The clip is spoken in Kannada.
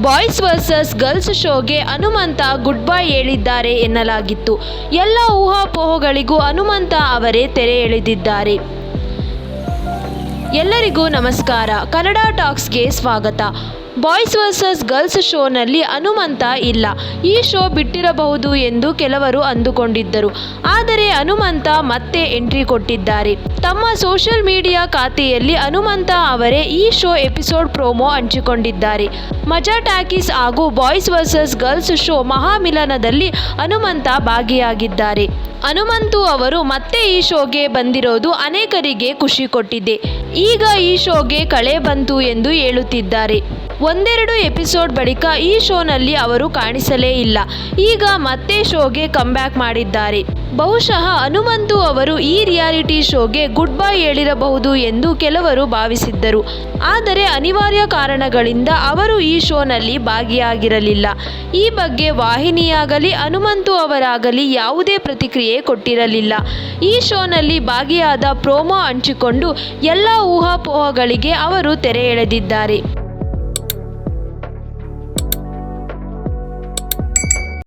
ಬಾಯ್ಸ್ ವರ್ಸಸ್ ಗರ್ಲ್ಸ್ ಶೋಗೆ ಹನುಮಂತ ಗುಡ್ ಬೈ ಹೇಳಿದ್ದಾರೆ ಎನ್ನಲಾಗಿತ್ತು. ಎಲ್ಲ ಊಹಾಪೋಹಗಳಿಗೂ ಹನುಮಂತ ಅವರೇ ತೆರೆ ಎಳೆದಿದ್ದಾರೆ. ಎಲ್ಲರಿಗೂ ನಮಸ್ಕಾರ. ಕನ್ನಡ ಟಾಕ್ಸ್ಗೆ ಸ್ವಾಗತ. ಬಾಯ್ಸ್ ವರ್ಸಸ್ ಗರ್ಲ್ಸ್ ಶೋನಲ್ಲಿ ಹನುಮಂತ ಇಲ್ಲ. ಈ ಶೋ ಬಿಟ್ಟಿರಬಹುದು ಎಂದು ಕೆಲವರು ಅಂದುಕೊಂಡಿದ್ದರು. ಆದರೆ ಹನುಮಂತ ಮತ್ತೆ ಎಂಟ್ರಿ ಕೊಟ್ಟಿದ್ದಾರೆ. ತಮ್ಮ ಸೋಷಿಯಲ್ ಮೀಡಿಯಾ ಖಾತೆಯಲ್ಲಿ ಹನುಮಂತ ಅವರೇ ಈ ಶೋ ಎಪಿಸೋಡ್ ಪ್ರೋಮೋ ಹಂಚಿಕೊಂಡಿದ್ದಾರೆ. ಮಜಾ ಟಾಕೀಸ್ ಹಾಗೂ ಬಾಯ್ಸ್ ವರ್ಸಸ್ ಗರ್ಲ್ಸ್ ಶೋ ಮಹಾಮಿಲನದಲ್ಲಿ ಹನುಮಂತ ಭಾಗಿಯಾಗಿದ್ದಾರೆ. ಹನುಮಂತು ಅವರು ಮತ್ತೆ ಈ ಶೋಗೆ ಬಂದಿರೋದು ಅನೇಕರಿಗೆ ಖುಷಿ ಕೊಟ್ಟಿದೆ. ಈಗ ಈ ಶೋಗೆ ಕಳೆ ಬಂತು ಎಂದು ಹೇಳುತ್ತಿದ್ದಾರೆ. ಒಂದೆರಡು ಎಪಿಸೋಡ್ ಬಳಿಕ ಈ ಶೋನಲ್ಲಿ ಅವರು ಕಾಣಿಸಲೇ ಇಲ್ಲ. ಈಗ ಮತ್ತೆ ಶೋಗೆ ಕಮ್ಬ್ಯಾಕ್ ಮಾಡಿದ್ದಾರೆ. ಬಹುಶಃ ಹನುಮಂತು ಅವರು ಈ ರಿಯಾಲಿಟಿ ಶೋಗೆ ಗುಡ್ ಬೈ ಹೇಳಿರಬಹುದು ಎಂದು ಕೆಲವರು ಭಾವಿಸಿದ್ದರು. ಆದರೆ ಅನಿವಾರ್ಯ ಕಾರಣಗಳಿಂದ ಅವರು ಈ ಶೋನಲ್ಲಿ ಭಾಗಿಯಾಗಿರಲಿಲ್ಲ. ಈ ಬಗ್ಗೆ ವಾಹಿನಿಯಾಗಲಿ, ಹನುಮಂತು ಅವರಾಗಲಿ ಯಾವುದೇ ಪ್ರತಿಕ್ರಿಯೆ ಕೊಟ್ಟಿರಲಿಲ್ಲ. ಈ ಶೋನಲ್ಲಿ ಭಾಗಿಯಾದ ಪ್ರೋಮೋ ಹಂಚಿಕೊಂಡು ಎಲ್ಲ ಊಹಾಪೋಹಗಳಿಗೆ ಅವರು ತೆರೆ ಎಳೆದಿದ್ದಾರೆ.